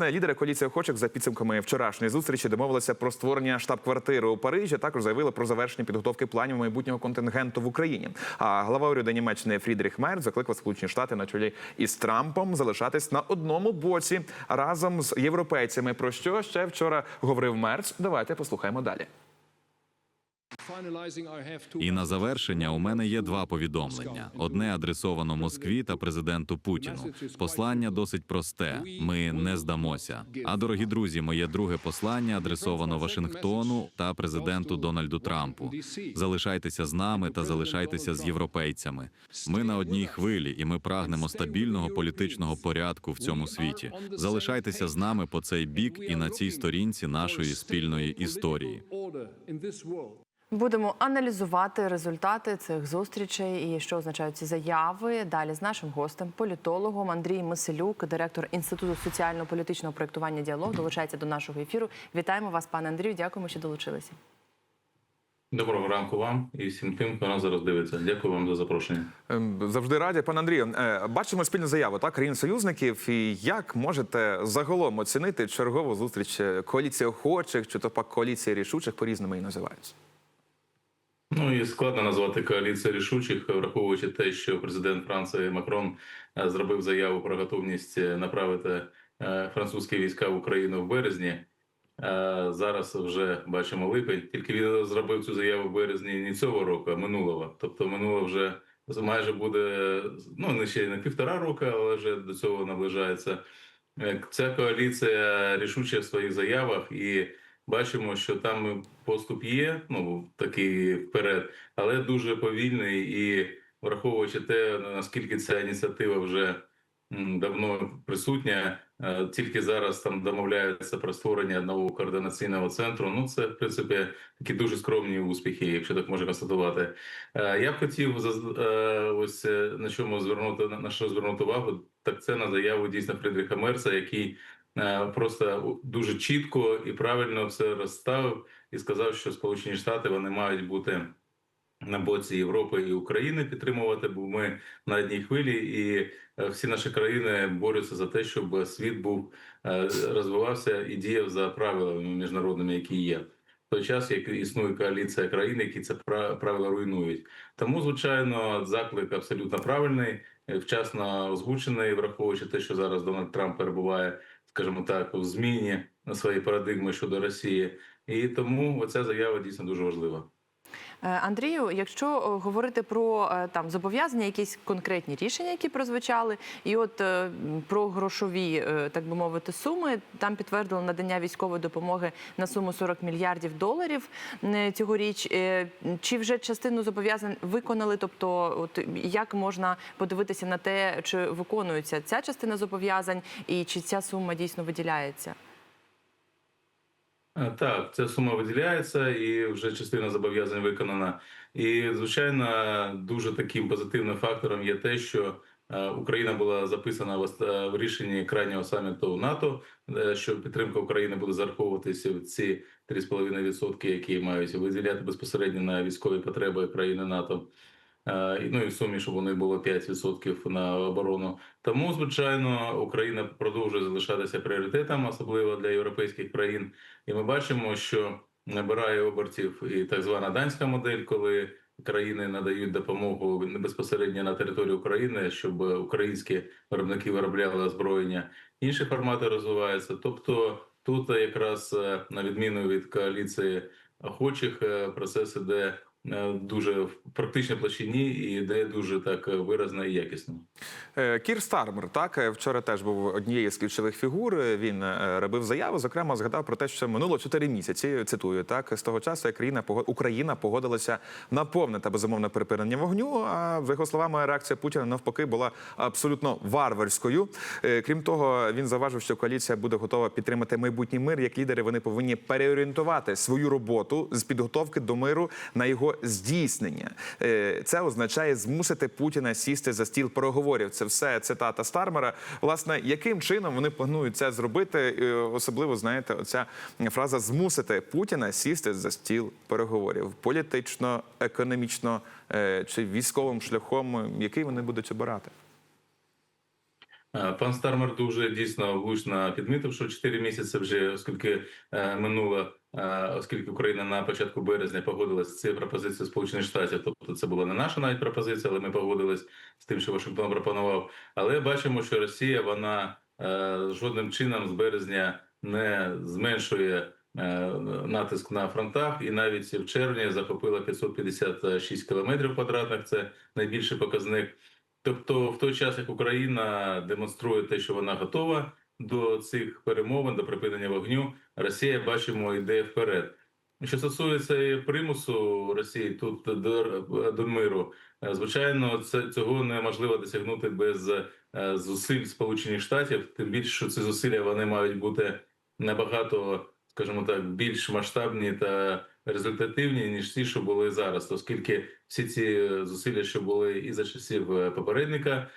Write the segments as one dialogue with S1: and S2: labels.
S1: Лідери коаліції охочих за підсумками вчорашньої зустрічі домовилися про створення штаб-квартири у Парижі. Також заявили про завершення підготовки планів майбутнього контингенту в Україні. А глава уряду Німеччини Фрідріх Мерц закликав Сполучені Штати на чолі із Трампом залишатись на одному боці разом з європейцями. Про що ще вчора говорив Мерц? Давайте послухаємо далі.
S2: І на завершення у мене є два повідомлення: одне адресовано Москві та президенту Путіну. Послання досить просте: ми не здамося. А дорогі друзі, моє друге послання адресовано Вашингтону та президенту Дональду Трампу. Залишайтеся з нами та залишайтеся з європейцями. Ми на одній хвилі, і ми прагнемо стабільного політичного порядку в цьому світі. Залишайтеся з нами по цей бік і на цій сторінці нашої спільної історії.
S3: Будемо аналізувати результати цих зустрічей і що означають ці заяви. Далі з нашим гостем, політологом Андрій Миселюк, директор інституту соціально-політичного проєктування діалог, долучається до нашого ефіру. Вітаємо вас, пане Андрію. Дякуємо, що долучилися.
S4: Доброго ранку вам і всім тим, хто нас зараз дивиться. Дякую вам за запрошення.
S1: Ем, Завжди раді, пане Андрію. Е, Бачимо спільну заяву так країн союзників. І як можете загалом оцінити чергову зустріч е, коаліції охочих чи то пак коаліції рішучих по різному її називаються?
S4: Ну і складно назвати коаліцію рішучих, враховуючи те, що президент Франції Макрон е, зробив заяву про готовність е, направити е, французькі війська в Україну в березні. Зараз вже бачимо липень. Тільки він зробив цю заяву в березні не цього року, а минулого. Тобто минуло вже майже буде ну не ще не півтора року, але вже до цього наближається. Ця коаліція рішуча в своїх заявах, і бачимо, що там поступ є, ну такий вперед, але дуже повільний і враховуючи те, наскільки ця ініціатива вже давно присутня, е, тільки зараз там домовляються про створення нового координаційного центру. Ну це в принципі такі дуже скромні успіхи, якщо так можна констатувати. Е, Я б хотів е, ось на чому звернути на що звернути увагу, так це на заяву дійсно Фрідріха Мерца, який просто дуже чітко і правильно все розставив і сказав, що Сполучені Штати вони мають бути на боці Європи і України підтримувати, бо ми на одній хвилі, і е, всі наші країни борються за те, щоб світ був е, розвивався і діяв за правилами міжнародними, які є. В той час, як існує коаліція країн, які це пра- правила руйнують. Тому, звичайно, заклик абсолютно правильний, е, вчасно озвучений, враховуючи те, що зараз Дональд Трамп перебуває, скажімо так, у зміні своїй парадигми щодо Росії, і тому ця заява дійсно дуже важлива.
S3: Е, Андрію, якщо е, говорити про е, там зобов'язання, якісь конкретні рішення, які прозвучали, і от про грошові, так би мовити, суми, там підтвердили надання військової допомоги на суму 40 мільярдів доларів цьогоріч. Чи вже частину зобов'язань виконали? Тобто, от як можна подивитися на те, чи виконується ця частина зобов'язань, і чи ця сума дійсно виділяється?
S4: Е, Так, ця сума виділяється, і вже частина зобов'язань виконана. І звичайно, дуже таким позитивним фактором є те, що е, Україна була записана е, в рішенні крайнього саміту НАТО, що підтримка України буде зараховуватися в ці 3,5%, які мають виділяти безпосередньо на військові потреби країни НАТО. Е, Ну і в сумі, щоб вони було 5% на оборону. Тому, звичайно, Україна продовжує залишатися пріоритетом, особливо для європейських країн. І ми бачимо, що набирає обертів і так звана данська модель, коли країни надають допомогу безпосередньо на територію України, щоб українські виробники виробляли озброєння. Інші формати розвиваються. Тобто, тут якраз е, на відміну від коаліції охочих, е, процес іде дуже в практичній площині і йде дуже так е, виразно і якісно.
S1: Е, Кір Стармер, так е, вчора теж був однією з ключових фігур. Е, Він е, робив заяву. Зокрема, згадав про те, що минуло 4 місяці. Цитую так з того часу, як країна Україна погодилася на повне та безумовне припинення вогню. А за його словами, реакція Путіна навпаки була абсолютно варварською. Е, Крім того, він заважив, що коаліція буде готова підтримати майбутній мир. Як лідери вони повинні переорієнтувати свою роботу з підготовки до миру на його здійснення. Е, Це означає змусити Путіна сісти за стіл переговорів. Це все цитата Стармера. Власне, яким чином вони планують це зробити? Е, Особливо знаєте, оця фраза змусити Путіна сісти за стіл переговорів політично, економічно е, чи військовим шляхом, який вони будуть обирати.
S4: Пан Стармер дуже дійсно влучно підмітив, що 4 місяці вже, оскільки минуло, оскільки Україна на початку березня погодилась з цією пропозицією Сполучених Штатів, тобто це була не наша навіть пропозиція, але ми погодились з тим, що Вашингтон пропонував. Але бачимо, що Росія вона е, жодним чином з березня не зменшує. е, Натиск на фронтах, і навіть в червні захопила 556 кілометрів квадратних. Це найбільший показник. Тобто, в той час, як Україна демонструє те, що вона готова до цих перемовин, до припинення вогню, Росія бачимо йде вперед. Що стосується примусу Росії тут до, до миру, е, звичайно, це цього неможливо досягнути без е, зусиль Сполучених Штатів. Тим більше, що ці зусилля вони мають бути набагато, скажімо так, більш масштабні та результативні ніж ті, що були зараз, оскільки всі ці зусилля, що були і за часів е, попередника е,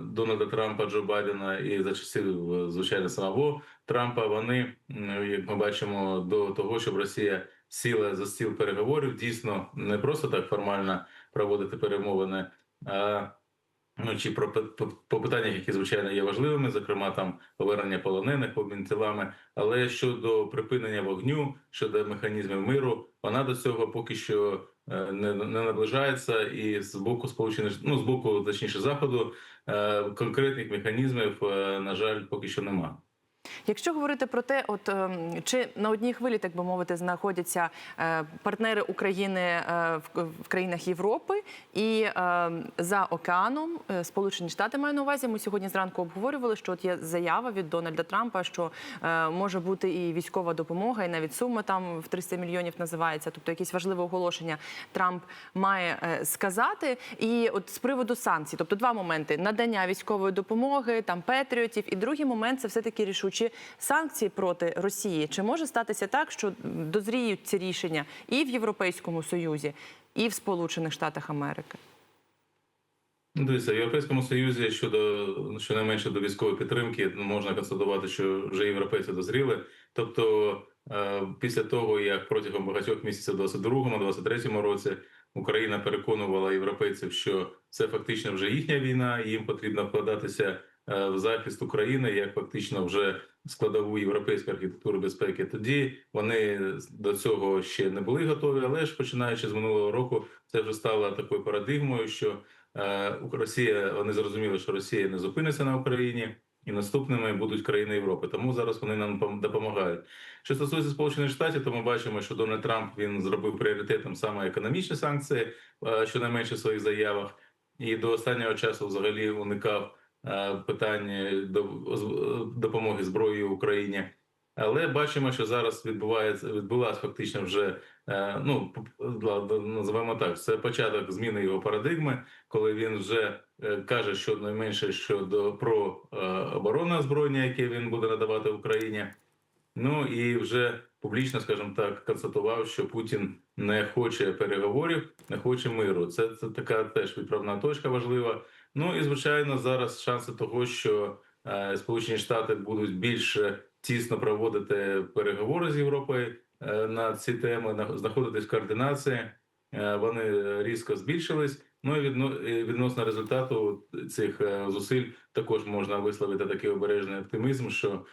S4: Дональда Трампа, Джо Байдена, і за часів е, звичайно самого Трампа, вони як ми бачимо, до того, щоб Росія сіла за стіл переговорів, дійсно не просто так формально проводити перемовини. а Ну, чи про по, питаннях, які звичайно є важливими, зокрема там повернення полонених, обмін тілами, але щодо припинення вогню, щодо механізмів миру, вона до цього поки що е, не, не наближається, і з боку сполучених ну з боку, точніше, заходу е, конкретних механізмів, е, на жаль, поки що немає.
S3: Якщо говорити про те, от ем, чи на одній хвилі, так би мовити, знаходяться е, партнери України е, в, країнах Європи і е, за океаном е, Сполучені Штати маю на увазі. Ми сьогодні зранку обговорювали, що от є заява від Дональда Трампа, що може бути і військова допомога, і навіть сума там в 300 мільйонів називається. Тобто якесь важливе оголошення Трамп має сказати. І от з приводу санкцій, тобто два моменти: надання військової допомоги, там петріотів, і другий момент це все таки рішучі санкції проти Росії. Чи може статися так, що дозріють ці рішення і в Європейському Союзі, і в Сполучених Штатах Америки?
S4: Ну, Дивіться, в Європейському Союзі щодо щонайменше до військової підтримки ну, можна констатувати, що вже європейці дозріли. Тобто, е, після того як протягом багатьох місяців, у 22-23 році, Україна переконувала європейців, що це фактично вже їхня війна, і їм потрібно вкладатися в захист України як фактично вже складову європейської архітектури безпеки. Тоді вони до цього ще не були готові, але ж починаючи з минулого року, це вже стало такою парадигмою, що Е, Росія вони зрозуміли, що Росія не зупиниться на Україні, і наступними будуть країни Європи. Тому зараз вони нам допомагають. Що стосується Сполучених Штатів, то ми бачимо, що Дональд Трамп він зробив пріоритетом саме економічні санкції, е, щонайменше в своїх заявах, і до останнього часу взагалі уникав е, питань з- допомоги зброєю Україні. Але бачимо, що зараз відбувається відбулася фактично вже е, ну називаємо так. Це початок зміни його парадигми, коли він вже е, каже, що найменше щодо про е, оборонне озброєння, яке він буде надавати Україні. Ну і вже публічно, скажімо так, констатував, що Путін не хоче переговорів, не хоче миру. Це, це така теж відправна точка важлива. Ну і звичайно, зараз шанси того, що е, Сполучені Штати будуть більш тісно проводити переговори з Європою е, на ці теми, на- знаходитись в координації. е, Вони різко збільшились. Ну і відно- відносно результату цих зусиль також можна висловити такий обережний оптимізм, що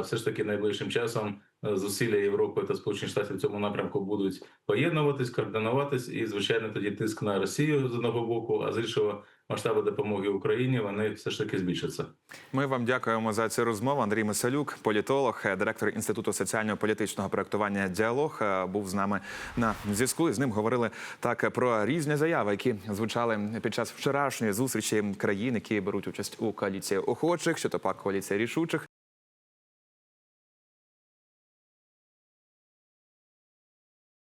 S4: все ж таки найближчим часом зусилля Європи та Сполучених Штатів в цьому напрямку будуть поєднуватись, координуватись, і звичайно тоді тиск на Росію з одного боку, а з іншого масштаби допомоги Україні вони все ж таки збільшаться.
S1: Ми вам дякуємо за цю розмову. Андрій Мисалюк, політолог, е, директор інституту соціально-політичного проектування Діалог, е, був з нами на зв'язку. І з ним говорили так про різні заяви, які звучали під час вчорашньої зустрічі країн, які беруть участь у коаліції охочих, що то пак коаліція рішучих.